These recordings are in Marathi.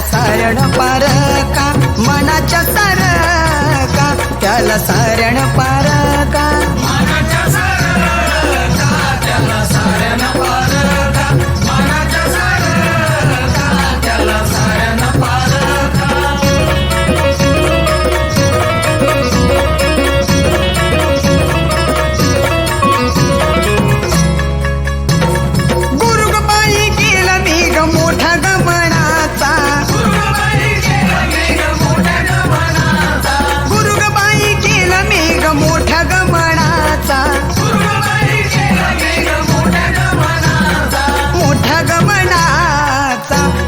चारण पार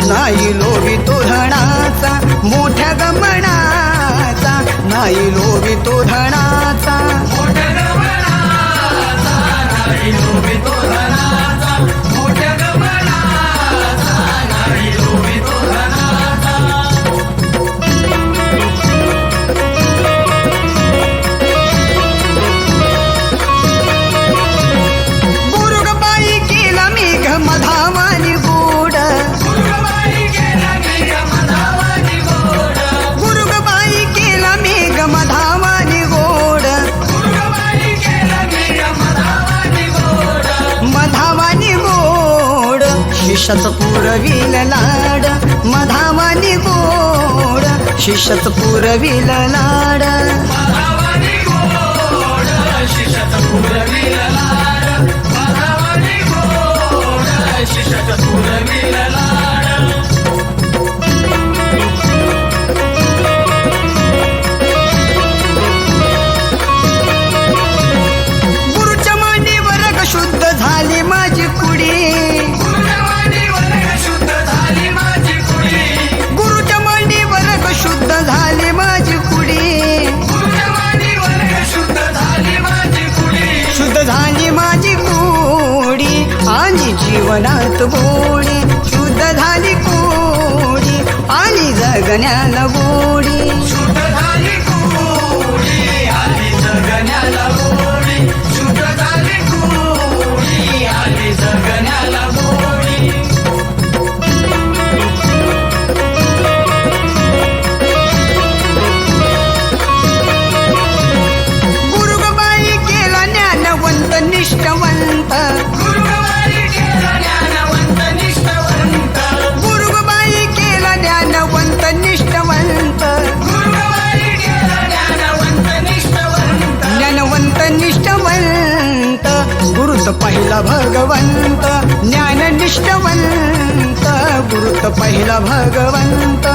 नाही लोवी तोरणाचा मोठ्या गमनाचा. नाही लोवी तोरणाचा मोठ्या गमनाचा नाही लोवी तोरणाचा शिषत पुरविल लाड मधावानी गोड शिषत पुरविल लाड. मनात बोडी शुद्ध झाली कोडी आणि जगण्याला झाली पहिला भगवंत ज्ञाननिष्ठवंत गुरुत पहिला भगवंत.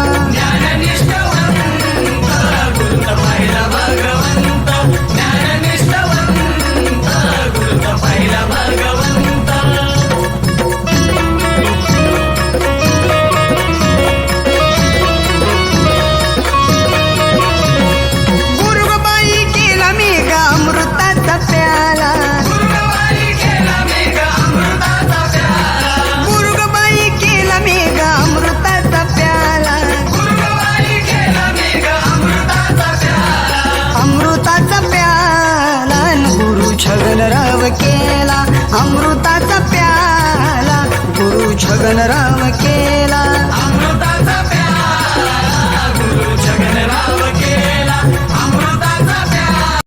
छगनराव केला अमृताचा प्याला गुरु छगनराव केला.